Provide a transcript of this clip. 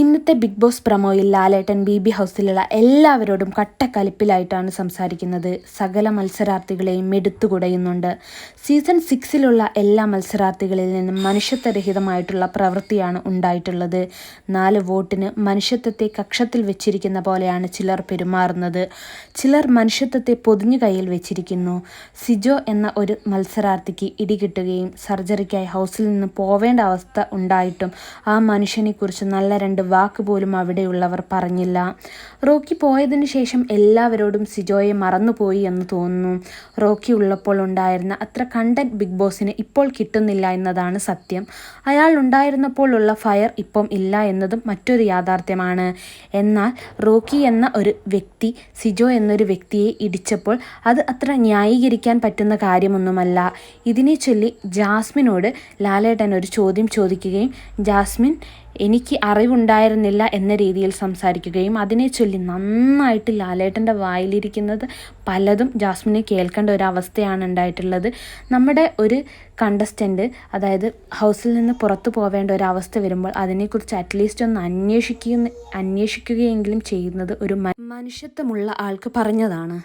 ഇന്നത്തെ big Boss പ്രമോയിൽ Lalettan B B ഹൗസിലുള്ള എല്ലാവരോടും കട്ടക്കലിപ്പിലായിട്ടാണ് സംസാരിക്കുന്നത്. സകല മത്സരാർത്ഥികളെയും എടുത്തുകുടയുന്നുണ്ട് സീസൺ സിക്സിലുള്ള എല്ലാ മത്സരാർത്ഥികളിൽ നിന്നും മനുഷ്യത്വരഹിതമായിട്ടുള്ള പ്രവൃത്തിയാണ് ഉണ്ടായിട്ടുള്ളത്. നാല് വോട്ടിന് മനുഷ്യത്വത്തെ കക്ഷത്തിൽ വെച്ചിരിക്കുന്ന പോലെയാണ് ചിലർ പെരുമാറുന്നത്. ചിലർ മനുഷ്യത്വത്തെ പൊതിഞ്ഞു കയ്യിൽ വെച്ചിരിക്കുന്നു. സിജോ എന്ന ഒരു മത്സരാർത്ഥിക്ക് ഇടികിട്ടുകയും സർജറിക്കായി ഹൗസിൽ നിന്ന് പോവേണ്ട അവസ്ഥ ഉണ്ടായിട്ടും ആ മനുഷ്യനെക്കുറിച്ച് നല്ല രണ്ട് വാക്ക് പോലും അവിടെയുള്ളവർ പറഞ്ഞില്ല. റോക്കി പോയതിനു ശേഷം എല്ലാവരോടും സിജോയെ മറന്നുപോയി എന്ന് തോന്നുന്നു. റോക്കി ഉള്ളപ്പോൾ ഉണ്ടായിരുന്ന അത്ര കണ്ടന്റ് ബിഗ് ബോസിന് ഇപ്പോൾ കിട്ടുന്നില്ല എന്നതാണ് സത്യം. അയാൾ ഉണ്ടായിരുന്നപ്പോൾ ഉള്ള ഫയർ ഇപ്പം ഇല്ല എന്നതും മറ്റൊരു യാഥാർത്ഥ്യമാണ്. എന്നാൽ റോക്കി എന്ന ഒരു വ്യക്തി സിജോ എന്നൊരു വ്യക്തിയെ ഇടിച്ചപ്പോൾ അത് അത്ര ന്യായീകരിക്കാൻ പറ്റുന്ന കാര്യമൊന്നുമല്ല. ഇതിനെ ചൊല്ലി ജാസ്മിനോട് ലാലേട്ടൻ ഒരു ചോദ്യം ചോദിക്കുകയും ജാസ്മിൻ എനിക്ക് അറിവുണ്ടായിരുന്നില്ല എന്ന രീതിയിൽ സംസാരിക്കുകയും അതിനെ ചൊല്ലി നന്നായിട്ട് ലാലേട്ടന്റെ വായിലിരിക്കുന്നത് പലതും ജാസ്മിനെ കേൾക്കേണ്ട ഒരു അവസ്ഥയാണ് ഉണ്ടായിട്ടുള്ളത്. നമ്മുടെ ഒരു കണ്ടസ്റ്റന്റ് അതായത് ഹൗസിൽ നിന്ന് പുറത്തു പോവേണ്ട ഒരു അവസ്ഥ വരുമ്പോൾ അതിനെക്കുറിച്ച് അറ്റ്ലീസ്റ്റ് ഒന്ന് അന്വേഷിക്കുന്ന അന്വേഷിക്കുകയെങ്കിലും ചെയ്യുന്നത് ഒരു മനുഷ്യത്വമുള്ള ആൾക്ക് പറഞ്ഞതാണ്.